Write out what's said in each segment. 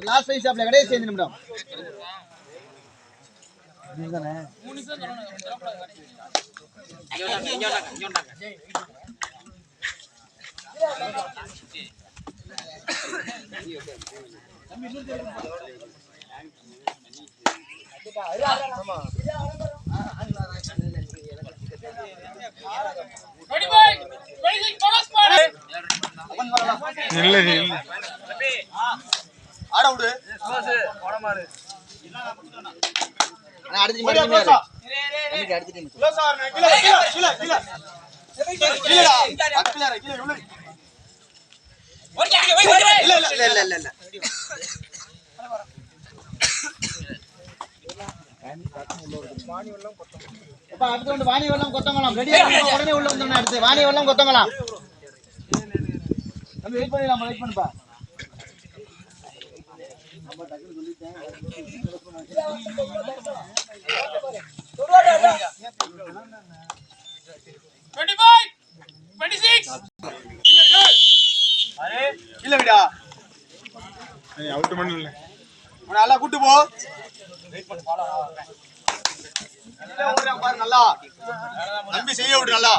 Last rice ஆப்ல கடைசி ஐந்து நிமிடம். நில்லு நில்லு ஆட விடு. அடுத்த அடுத்த team. இல்ல, இல்ல, இல்ல, இல்ல. அப்பா, அடுத்து வந்து வாணி வெள்ளம் கொத்தமலாம் ரெடியா உடனே உள்ள வந்துடணும் அடுத்து வாணி வெள்ளம் கொத்தமலாம் தம்பி வெயிட் பண்ணிடலாம் வெயிட் பண்ணுப்பா இல்ல விடா. அவுட் பண்ணல. உன்னை நல்லா கூட்டு போ. ஓடுறான் பாரு நல்லா. நம்பி செய்ய விடு நல்லா.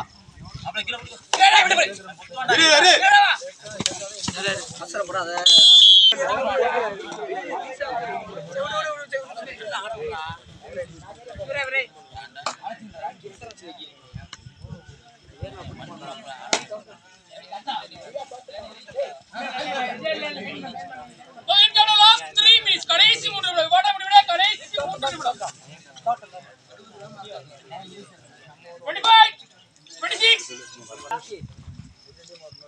கடைசி மூன்று நிமிடம் ஓட முடிவிட கடைசி மூன்று நிமிடம் 25 26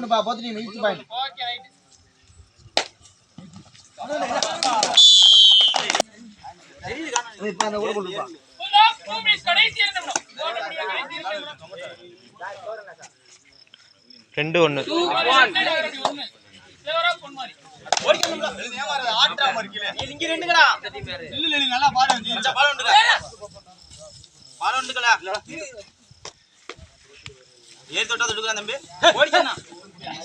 ஒண்ணு பா போத்து நீ ஈச் பாயிண்ட் ஓகே ரைட் இப்ப அந்த ஊட கொண்டு பா ஃபுல் ஆஃப் 2 மினிட்ஸ் கடைசி இரண்டு நிமிடம்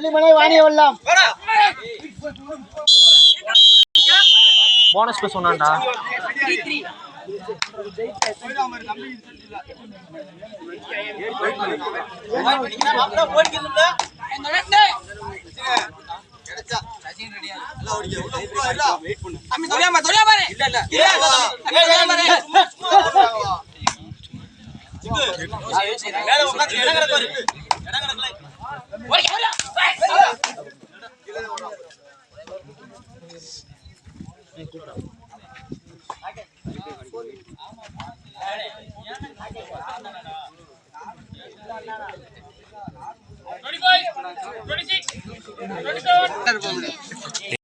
நிமிடம் ரெண்டு ஒண்ணு ஒன்னு சேவரா பொன்மாரி ஆட்றாம இருக்கீல சீன் ரெடியா எல்லாம் ஓடிங்க உள்ள உள்ள எல்லாம் வெயிட் பண்ணு. அம்மி தொலையாம தொலையா பாரு. இல்ல இல்ல. இல்ல அம்மி தொலையா பாரு. மேல உட்கார்ந்து இடங்கற பாரு. இடங்கற பாரு ஓடி ஓடி ஆமா ஆமா. 25, 26, 27.